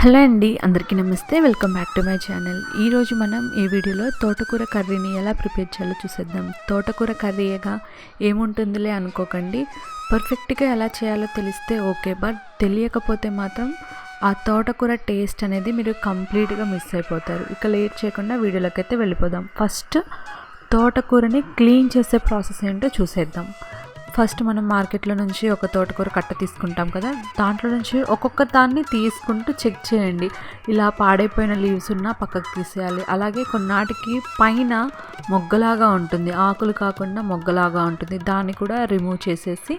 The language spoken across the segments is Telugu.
హలో అండి అందరికీ నమస్తే. Welcome back to my channel. ఈరోజు మనం ఈ వీడియోలో తోటకూర కర్రీని ఎలా ప్రిపేర్ చేయాలో చూసేద్దాం. తోటకూర కర్రీగా ఏముంటుందిలే అనుకోకండి. పర్ఫెక్ట్గా ఎలా చేయాలో తెలిస్తే ఓకే బట్ తెలియకపోతే మాత్రం ఆ తోటకూర టేస్ట్ అనేది మీరు కంప్లీట్గా మిస్ అయిపోతారు. ఇక లేట్ చేయకుండా వీడియోలోకి అయితే వెళ్ళిపోదాం. ఫస్ట్ తోటకూరని క్లీన్ చేసే ప్రాసెస్ ఏంటో చూసేద్దాం. ఫస్ట్ మనం మార్కెట్లో నుంచి ఒక తోటకూర కట్ట తీసుకుంటాం కదా దాంట్లో నుంచి ఒక్కొక్క దాన్ని తీసుకుంటూ చెక్ చేయండి. ఇలా పాడైపోయిన లీవ్స్ ఉన్నా పక్కకు తీసేయాలి. అలాగే కొన్నాటికి పైన మొగ్గలాగా ఉంటుంది. ఆకులు కాకుండా మొగ్గలాగా ఉంటుంది. దాన్ని కూడా రిమూవ్ చేసేసి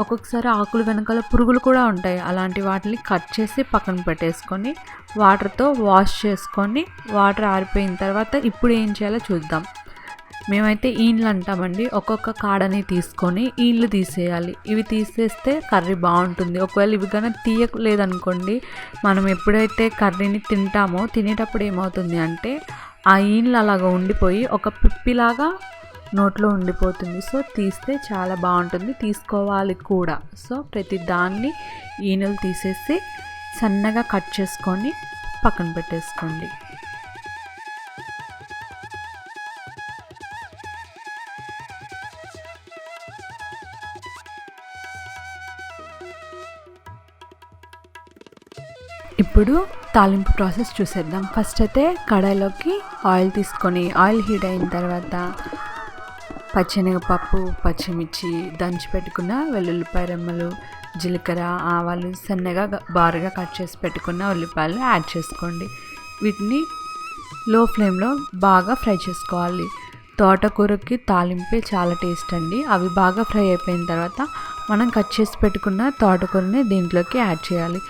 ఒక్కొక్కసారి ఆకులు వెనకాల పురుగులు కూడా ఉంటాయి. అలాంటి వాటిని కట్ చేసి పక్కన పెట్టేసుకొని వాటర్తో వాష్ చేసుకొని వాటర్ ఆరిపోయిన తర్వాత ఇప్పుడు ఏం చేయాలో చూద్దాం. మేమైతే ఈన్లు అంటామండి. ఒక్కొక్క కాడని తీసుకొని ఈన్లు తీసేయాలి. ఇవి తీసేస్తే కర్రీ బాగుంటుంది. ఒకవేళ ఇవి కానీ తీయలేదనుకోండి మనం ఎప్పుడైతే కర్రీని తింటామో తినేటప్పుడు ఏమవుతుంది అంటే ఆ ఈన్లు అలాగా ఉండిపోయి ఒక పిప్పిలాగా నోట్లో ఉండిపోతుంది. సో తీస్తే చాలా బాగుంటుంది. తీసుకోవాలి కూడా. సో ప్రతి దాన్ని ఈనెలు తీసేసి సన్నగా కట్ చేసుకొని పక్కన పెట్టేసుకోండి. ఇప్పుడు తాలింపు ప్రాసెస్ చూసేద్దాం. ఫస్ట్ అయితే కడాయిలోకి ఆయిల్ తీసుకొని ఆయిల్ హీట్ అయిన తర్వాత పచ్చెనగపప్పు పచ్చిమిర్చి దంచి పెట్టుకున్న వెల్లుల్లిపాయ రెమ్మలు జీలకర్ర ఆవాలు సన్నగా బారుగా కట్ చేసి పెట్టుకున్న ఉల్లిపాయలు యాడ్ చేసుకోండి. వీటిని లో ఫ్లేమ్లో బాగా ఫ్రై చేసుకోవాలి. తోటకూరకి తాలింపే చాలా టేస్ట్ అండి. అవి బాగా ఫ్రై అయిపోయిన తర్వాత మనం కట్ చేసి పెట్టుకున్న తోటకూరని దీంట్లోకి యాడ్ చేయాలి.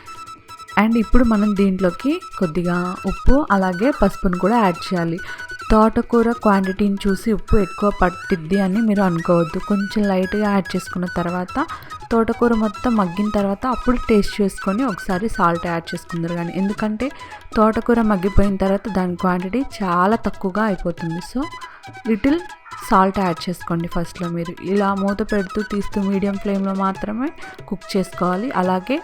అండ్ ఇప్పుడు మనం దీంట్లోకి కొద్దిగా ఉప్పు అలాగే పసుపును కూడా యాడ్ చేయాలి. తోటకూర క్వాంటిటీని చూసి ఉప్పు ఎక్కువ పట్టిద్ది అని మీరు అనుకోవద్దు. కొంచెం లైట్గా యాడ్ చేసుకున్న తర్వాత తోటకూర మొత్తం మగ్గిన తర్వాత అప్పుడు టేస్ట్ చేసుకొని ఒకసారి సాల్ట్ యాడ్ చేసుకుందరు కానీ ఎందుకంటే తోటకూర మగ్గిపోయిన తర్వాత దాని క్వాంటిటీ చాలా తక్కువగా అయిపోతుంది. సో లిటిల్ సాల్ట్ యాడ్ చేసుకోండి ఫస్ట్లో మీరు. ఇలా మూత పెడుతూ తీస్తూ మీడియం ఫ్లేమ్లో మాత్రమే కుక్ చేసుకోవాలి. అలాగే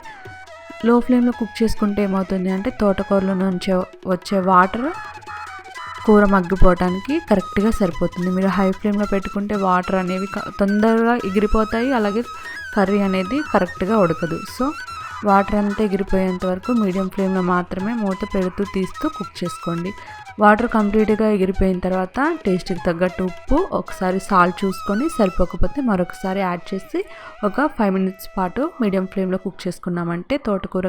లో ఫ్లేమ్లో కుక్ చేసుకుంటే ఏమవుతుంది అంటే తోటకూరలో నుంచి వచ్చే వాటర్ కూర మగ్గిపోవడానికి కరెక్ట్గా సరిపోతుంది. మీరు హై ఫ్లేమ్లో పెట్టుకుంటే వాటర్ అనేవి తొందరగా ఎగిరిపోతాయి అలాగే కర్రీ అనేది కరెక్ట్గా ఉడకదు. సో వాటర్ అంతా ఎగిరిపోయేంత వరకు మీడియం ఫ్లేమ్లో మాత్రమే మూత పెడుతూ తీస్తూ కుక్ చేసుకోండి. వాటర్ కంప్లీట్గా ఎగిరిపోయిన తర్వాత టేస్ట్కి తగ్గట్టు ఉప్పు ఒకసారి సాల్ట్ చూసుకొని సరిపోకపోతే మరొకసారి యాడ్ చేసి ఒక ఫైవ్ మినిట్స్ పాటు మీడియం ఫ్లేమ్లో కుక్ చేసుకున్నామంటే తోటకూర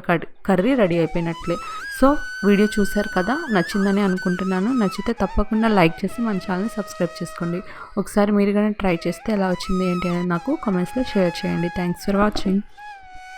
కర్రీ రెడీ అయిపోయినట్లే. సో వీడియో చూశారు కదా నచ్చిందని అనుకుంటున్నాను. నచ్చితే తప్పకుండా లైక్ చేసి మన ఛానల్ని సబ్స్క్రైబ్ చేసుకోండి. ఒకసారి మీరు కానీ ట్రై చేస్తే ఎలా వచ్చింది ఏంటి అనేది నాకు కామెంట్స్లో షేర్ చేయండి. Thanks for watching.